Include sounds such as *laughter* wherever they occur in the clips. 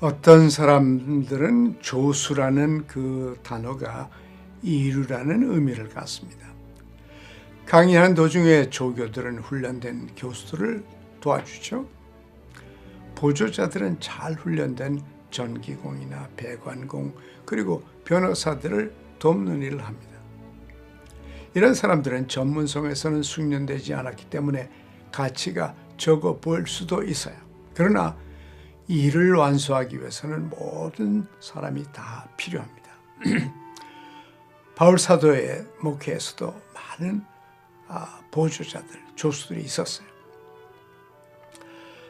어떤 사람들은 조수라는 그 단어가 이루라는 의미를 갖습니다. 강의하는 도중에 조교들은 훈련된 교수들을 도와주죠. 보조자들은 잘 훈련된 전기공이나 배관공 그리고 변호사들을 돕는 일을 합니다. 이런 사람들은 전문성에서는 숙련되지 않았기 때문에 가치가 적어 보일 수도 있어요. 그러나 일을 완수하기 위해서는 모든 사람이 다 필요합니다. *clears throat* 바울 사도의 목회에서도 많은 아, 보조자들, 조수들이 있었어요.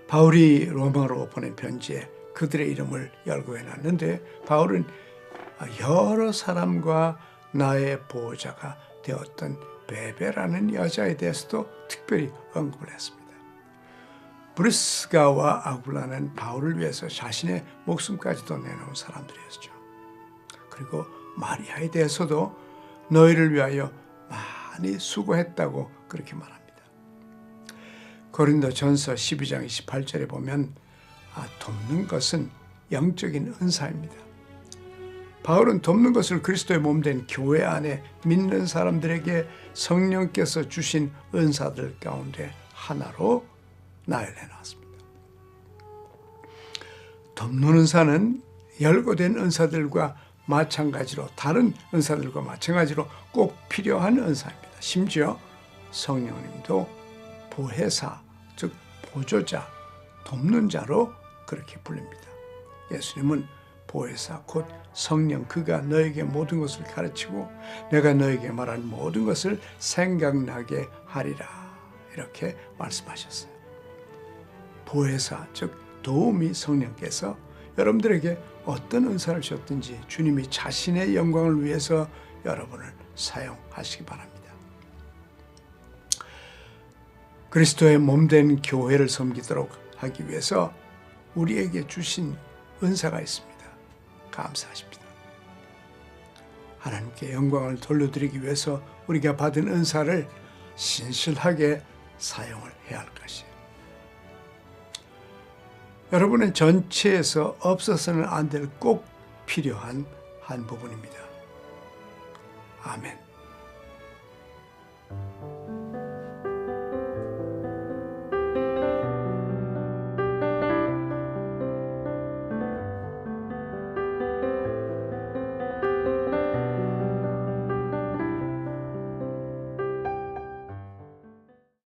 바울이 로마로 보낸 편지에 그들의 이름을 열거해 놨는데 바울은 여러 사람과 나의 보호자가 되었던 베베라는 여자에 대해서도 특별히 언급을 했습니다. 브리스가와 아굴라는 바울을 위해서 자신의 목숨까지도 내놓은 사람들이었죠. 그리고 마리아에 대해서도 너희를 위하여 많이 수고했다고 그렇게 말합니다. 고린도 전서 12장 28절에 보면 아, 돕는 것은 영적인 은사입니다. 바울은 돕는 것을 그리스도의 몸된 교회 안에 믿는 사람들에게 성령께서 주신 은사들 가운데 하나로 나열해 놨습니다. 돕는 은사는 열고된 은사들과 마찬가지로 다른 은사들과 마찬가지로 꼭 필요한 은사입니다. 심지어 성령님도 보혜사, 즉 보조자, 돕는 자로 그렇게 불립니다. 예수님은 보혜사 곧 성령 그가 너에게 모든 것을 가르치고 내가 너에게 말한 모든 것을 생각나게 하리라 이렇게 말씀하셨어요. 보혜사 즉 도움이 성령께서 여러분들에게 어떤 은사를 주셨든지 주님이 자신의 영광을 위해서 여러분을 사용하시기 바랍니다. 그리스도의 몸된 교회를 섬기도록 하기 위해서 우리에게 주신 은사가 있습니다. 감사하십니다. 하나님께 영광을 돌려드리기 위해서 우리가 받은 은사를 신실하게 사용을 해야 할 것이에요. 여러분은 전체에서 없어서는 안 될 꼭 필요한 한 부분입니다. 아멘.